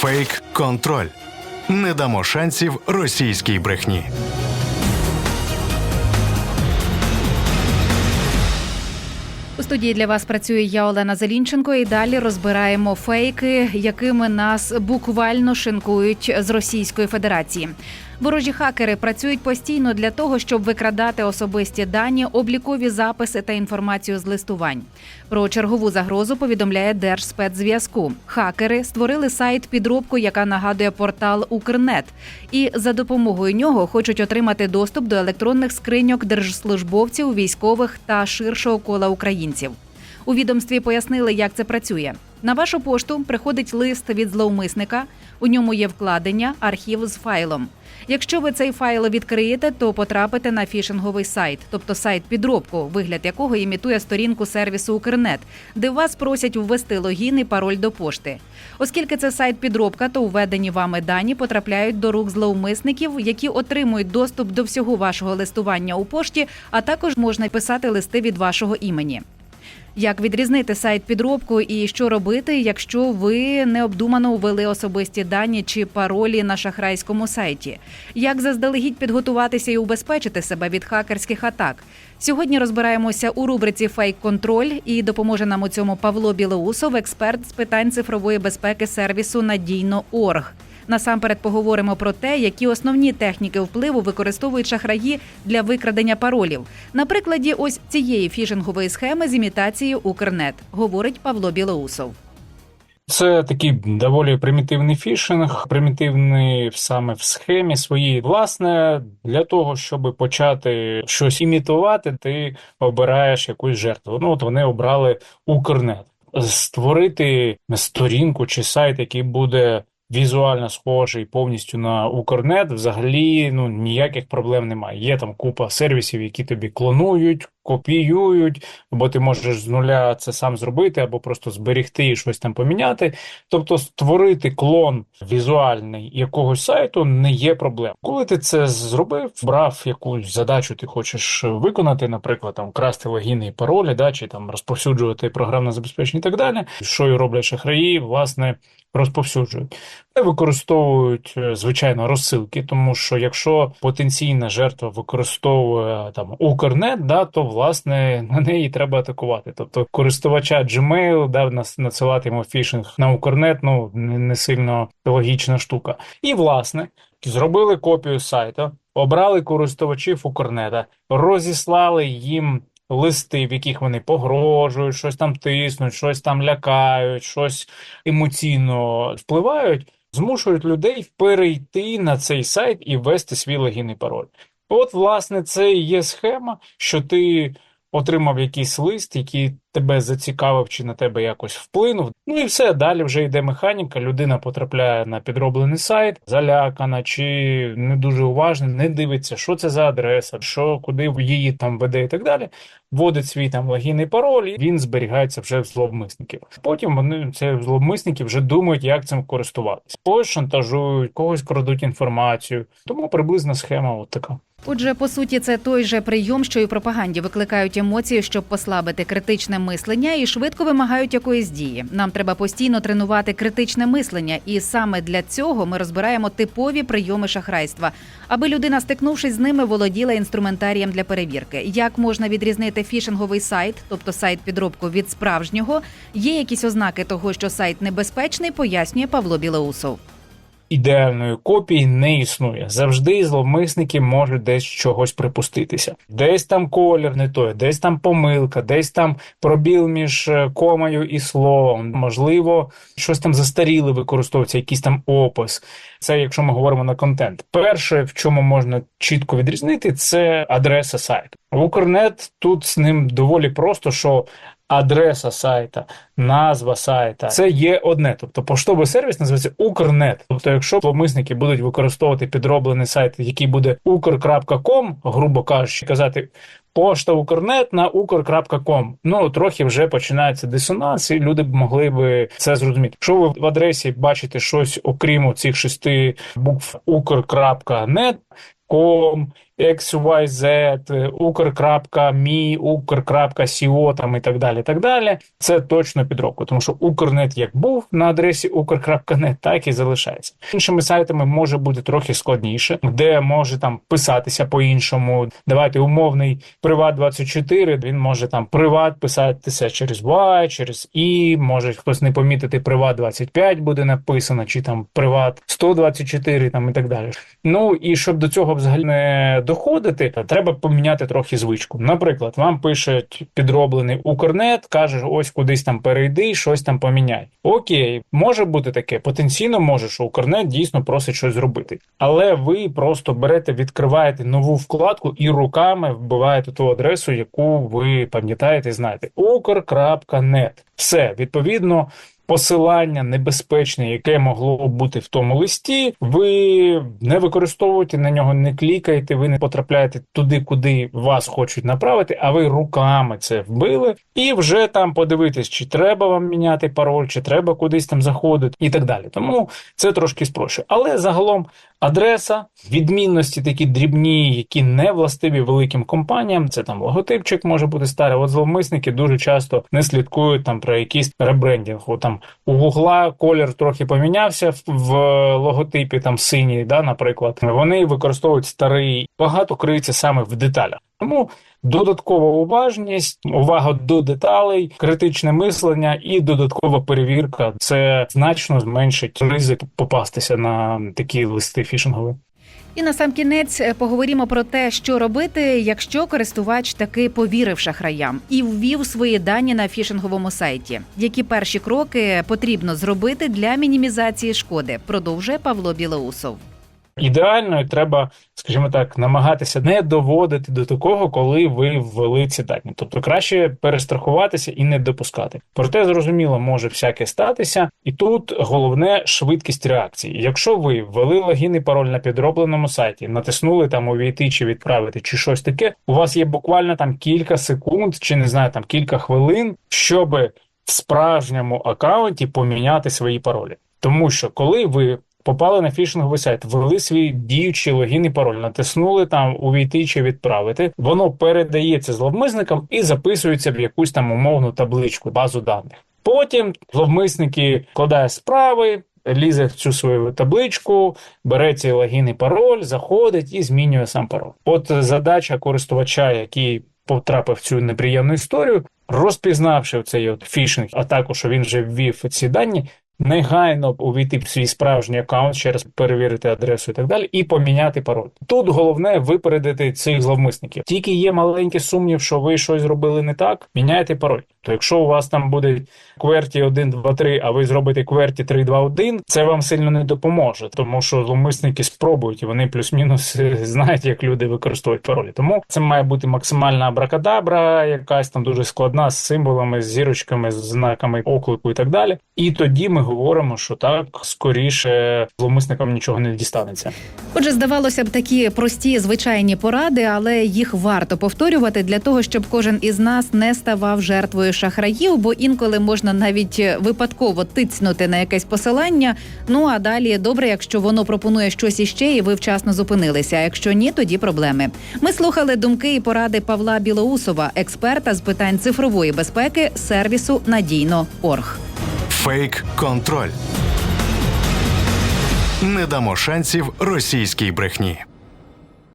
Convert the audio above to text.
Фейк контроль. Не дамо шансів російській брехні. У студії для вас працює я Олена Зелінченко. І далі розбираємо фейки, якими нас буквально шинкують з Російської Федерації. Ворожі хакери працюють постійно для того, щоб викрадати особисті дані, облікові записи та інформацію з листувань. Про чергову загрозу повідомляє Держспецзв'язку. Хакери створили сайт підробку, яка нагадує портал Укрнет, і за допомогою нього хочуть отримати доступ до електронних скриньок держслужбовців, військових та ширшого кола українців. У відомстві пояснили, як це працює. На вашу пошту приходить лист від зловмисника. У ньому є вкладення, архів з файлом. Якщо ви цей файл відкриєте, то потрапите на фішинговий сайт, тобто сайт підробку, вигляд якого імітує сторінку сервісу Укрнет, де вас просять ввести логін і пароль до пошти. Оскільки це сайт підробка, то введені вами дані потрапляють до рук зловмисників, які отримують доступ до всього вашого листування у пошті, а також можна писати листи від вашого імені. Як відрізнити сайт підробку і що робити, якщо ви необдумано ввели особисті дані чи паролі на шахрайському сайті? Як заздалегідь підготуватися і убезпечити себе від хакерських атак? Сьогодні розбираємося у рубриці Фейк контроль і допоможе нам у цьому Павло Білоусов, експерт з питань цифрової безпеки сервісу Надійно.орг. Насамперед поговоримо про те, які основні техніки впливу використовують шахраї для викрадення паролів. На прикладі ось цієї фішингової схеми з імітацією Укрнет, говорить Павло Білоусов. Це такий доволі примітивний фішинг, примітивний саме в схемі своїй. Власне, для того, щоб почати щось імітувати, ти обираєш якусь жертву. Ну от вони обрали Укрнет. Створити сторінку чи сайт, який буде візуально схожий повністю на Укрнет, взагалі ну ніяких проблем немає. Є там купа сервісів, які тобі клонують, копіюють, або ти можеш з нуля це сам зробити, або просто зберегти і щось там поміняти. Тобто створити клон візуальний якогось сайту не є проблем. Коли ти це зробив, брав якусь задачу, ти хочеш виконати, наприклад, там красти логіни і паролі, да, чи там розповсюджувати програмне забезпечення і так далі, що і роблять шахраї, власне. Розповсюджують, Вони використовують звичайно розсилки, тому що якщо потенційна жертва використовує там Укрнет, да, то власне на неї треба атакувати. Тобто користувача Gmail да, надсилати йому фішинг на Укрнет, ну не сильно логічна штука. І власне зробили копію сайту, обрали користувачів Укрнета, розіслали їм. Листи, в яких вони погрожують, щось там тиснуть, щось там лякають, щось емоційно впливають, змушують людей перейти на цей сайт і ввести свій логін і пароль. От, власне, це і є схема, що ти отримав якийсь лист, який тебе зацікавив чи на тебе якось вплинув. Ну і все, далі вже йде механіка. Людина потрапляє на підроблений сайт, залякана чи не дуже уважна, не дивиться, що це за адреса, що куди її там веде, і так далі. Вводить свій там логін пароль, і він зберігається вже в зловмисників. Потім вони це зловмисники вже думають, як цим користуватися. Когось шантажують, когось крадуть інформацію. Тому приблизна схема от така. Отже, по суті, це той же прийом, що і пропаганді викликають емоції, щоб послабити критичне мислення і швидко вимагають якоїсь дії. Нам треба постійно тренувати критичне мислення, і саме для цього ми розбираємо типові прийоми шахрайства, аби людина, стикнувшись з ними, володіла інструментарієм для перевірки. Як можна відрізнити фішинговий сайт, тобто сайт підробку від справжнього? Є якісь ознаки того, що сайт небезпечний, пояснює Павло Білоусов. Ідеальної копії не існує. Завжди зловмисники можуть десь чогось припуститися. Десь там колір не той, десь там помилка, десь там пробіл між комою і словом. Можливо, щось там застаріле використовується, якийсь там опис. Це якщо ми говоримо на контент. Перше, в чому можна чітко відрізнити, це адреса сайту. Укрнет тут з ним доволі просто, що адреса сайта, назва сайта це є одне. Тобто поштовий сервіс називається Укрнет. Тобто, якщо зловмисники будуть використовувати підроблений сайт, який буде ukr.com, грубо кажучи, казати. Пошта Укрнет на ukr.com. Ну трохи вже починається дисонанс, і люди б могли би це зрозуміти. Якщо ви в адресі бачите щось, окрім цих шести букв ukr.net, com XYZ, Укр.Мі, Укр.Сіо там і так далі. так далі. Це точно підробка, тому що Укрнет як був на адресі Укр.нет, так і залишається. Іншими сайтами може бути трохи складніше, де може там писатися по-іншому. Давайте умовний Приват 24 він може там приват писатися через Y, через І, може хтось не помітити Приват 25 буде написано, чи там Приват 124 там і так далі. Ну і щоб до цього взагалі не доходити, треба поміняти трохи звичку. Наприклад, вам пишуть підроблений Укрнет, каже, ось кудись там перейди, щось там поміняй. Окей, може бути таке. Потенційно може, що Укрнет дійсно просить щось зробити. Але ви просто берете, відкриваєте нову вкладку і руками вбиваєте ту адресу, яку ви пам'ятаєте знаєте. Укр.нет. Все, відповідно. Посилання небезпечне, яке могло бути в тому листі, ви не використовуєте на нього, не клікаєте, ви не потрапляєте туди, куди вас хочуть направити, а ви руками це вбили, і вже там подивитись, чи треба вам міняти пароль, чи треба кудись там заходити, і так далі. Тому це трошки спрощує. Але загалом адреса, відмінності такі дрібні, які не властиві великим компаніям. Це там логотипчик може бути старий. От зловмисники дуже часто не слідкують там про якийсь ребрендінг. Там у Гугла колір трохи помінявся в, логотипі, там синій, да, наприклад. Вони використовують старий. Багато криється саме в деталях. Тому додаткова уважність, увага до деталей, критичне мислення і додаткова перевірка це значно зменшить ризик попастися на такі листи фішингові. І на сам кінець е, поговоримо про те, що робити, якщо користувач таки повірив шахраям і ввів свої дані на фішинговому сайті. Які перші кроки потрібно зробити для мінімізації шкоди? Продовжує Павло Білоусов. Ідеально і треба, скажімо так, намагатися не доводити до такого, коли ви ввели ці дані. Тобто краще перестрахуватися і не допускати. Проте зрозуміло, може всяке статися, і тут головне швидкість реакції. Якщо ви ввели логін і пароль на підробленому сайті, натиснули там увійти чи відправити, чи щось таке, у вас є буквально там кілька секунд, чи не знаю, там кілька хвилин, щоб в справжньому аккаунті поміняти свої паролі. Тому що коли ви попали на фішинговий сайт, ввели свій діючий логін і пароль, натиснули там увійти чи відправити, воно передається зловмисникам і записується в якусь там умовну табличку, базу даних. Потім зловмисники вкладає справи. Лізе в цю свою табличку, бере цей логін і пароль, заходить і змінює сам пароль. От задача користувача, який потрапив в цю неприємну історію, розпізнавши цей от фішинг, а також він вже ввів ці дані, негайно увійти в свій справжній аккаунт, ще раз перевірити адресу і так далі, і поміняти пароль. Тут головне випередити цих зловмисників. Тільки є маленький сумнів, що ви щось зробили не так, міняйте пароль. То якщо у вас там буде QWERTY 1, 2, 3, а ви зробите QWERTY 3, 2, 1, це вам сильно не допоможе, тому що зловмисники спробують, і вони плюс-мінус е, знають, як люди використовують паролі. Тому це має бути максимальна абракадабра, якась там дуже складна з символами, з зірочками, з знаками оклику і так далі. І тоді ми говоримо, що так скоріше зловмисникам нічого не дістанеться. Отже, здавалося б, такі прості звичайні поради, але їх варто повторювати для того, щоб кожен із нас не ставав жертвою шахраїв, бо інколи можна навіть випадково тицнути на якесь посилання. Ну а далі добре, якщо воно пропонує щось іще, і ви вчасно зупинилися. А якщо ні, тоді проблеми. Ми слухали думки і поради Павла Білоусова, експерта з питань цифрової безпеки сервісу Надійно.Орг. Фейк контроль. Не дамо шансів російській брехні.